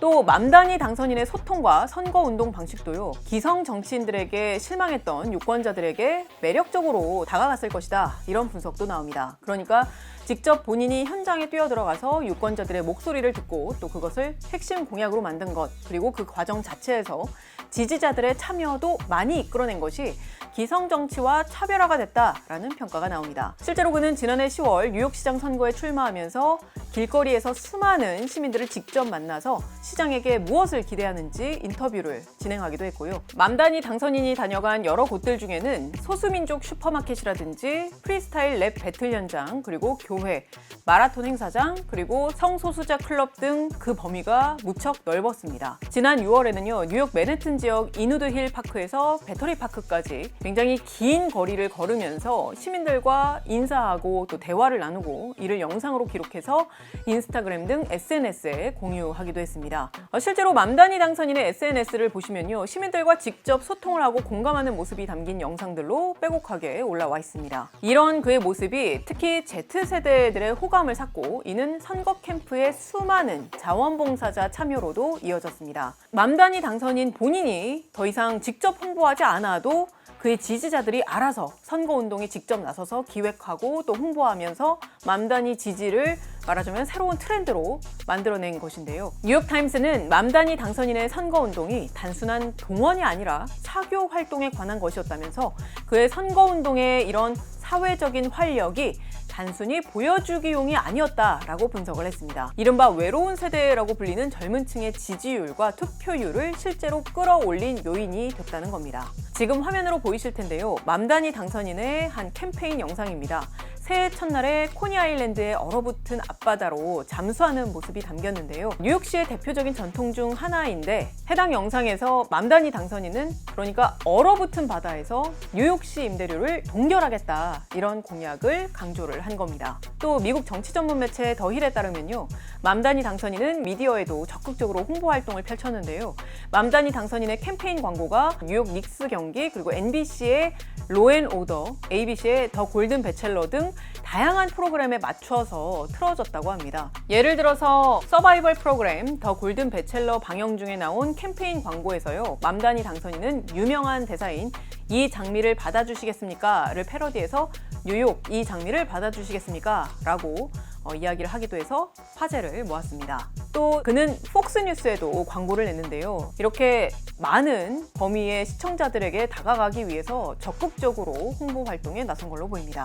또 맘다니 당선인의 소통과 선거 운동 방식도요. 기성 정치인들에게 실망했던 유권자들에게 매력적으로 다가갔을 것이다. 이런 분석도 나옵니다. 그러니까 직접 본인이 현장에 뛰어들어가서 유권자들의 목소리를 듣고 또 그것을 핵심 공약으로 만든 것 그리고 그 과정 자체에서 지지자들의 참여도 많이 이끌어낸 것이 기성 정치와 차별화가 됐다라는 평가가 나옵니다. 실제로 그는 지난해 10월 뉴욕시장 선거에 출마하면서 길거리에서 수많은 시민들을 직접 만나서 시장에게 무엇을 기대하는지 인터뷰를 진행하기도 했고요. 맘다니 당선인이 다녀간 여러 곳들 중에는 소수민족 슈퍼마켓이라든지 프리스타일 랩 배틀 현장 그리고 교회, 마라톤 행사장 그리고 성소수자 클럽 등 그 범위가 무척 넓었습니다. 지난 6월에는요 뉴욕 맨해튼 지역 이누드 힐 파크에서 배터리 파크까지 굉장히 긴 거리를 걸으면서 시민들과 인사하고 또 대화를 나누고 이를 영상으로 기록해서 인스타그램 등 SNS에 공유하기도 했습니다. 어, 실제로 맘다니 당선인의 SNS를 보시면요 시민들과 직접 소통을 하고 공감하는 모습이 담긴 영상들로 빼곡하게 올라와 있습니다. 이런 그의 모습이 특히 Z세대들의 호감을 샀고 이는 선거 캠프의 수많은 자원봉사자 참여로도 이어졌습니다. 맘다니 당선인 본인이 더 이상 직접 홍보하지 않아도 그의 지지자들이 알아서 선거운동에 직접 나서서 기획하고 또 홍보하면서 맘다니 지지를 말하자면 새로운 트렌드로 만들어낸 것인데요. 뉴욕타임스는 맘다니 당선인의 선거운동이 단순한 동원이 아니라 사교 활동에 관한 것이었다면서 그의 선거운동의 이런 사회적인 활력이 단순히 보여주기용이 아니었다라고 분석을 했습니다. 이른바 외로운 세대라고 불리는 젊은 층의 지지율과 투표율을 실제로 끌어올린 요인이 됐다는 겁니다. 지금 화면으로 보이실 텐데요. 맘다니 당선인의 한 캠페인 영상입니다. 새해 첫날에 코니 아일랜드의 얼어붙은 앞바다로 잠수하는 모습이 담겼는데요. 뉴욕시의 대표적인 전통 중 하나인데 해당 영상에서 맘다니 당선인은 그러니까 얼어붙은 바다에서 뉴욕시 임대료를 동결하겠다 이런 공약을 강조를 한 겁니다. 또 미국 정치 전문 매체 더힐에 따르면요. 맘다니 당선인은 미디어에도 적극적으로 홍보 활동을 펼쳤는데요. 맘다니 당선인의 캠페인 광고가 뉴욕 닉스 경기 그리고 NBC의 로앤오더, ABC의 더 골든 배첼러 등 다양한 프로그램에 맞춰서 틀어졌다고 합니다. 예를 들어서 서바이벌 프로그램 더 골든 배첼러 방영 중에 나온 캠페인 광고에서요. 맘다니 당선인은 유명한 대사인 이 장미를 받아주시겠습니까?를 패러디해서 뉴욕 이 장미를 받아주시겠습니까? 라고 어, 이야기를 하기도 해서 화제를 모았습니다. 또 그는 폭스뉴스에도 광고를 냈는데요. 이렇게 많은 범위의 시청자들에게 다가가기 위해서 적극적으로 홍보 활동에 나선 걸로 보입니다.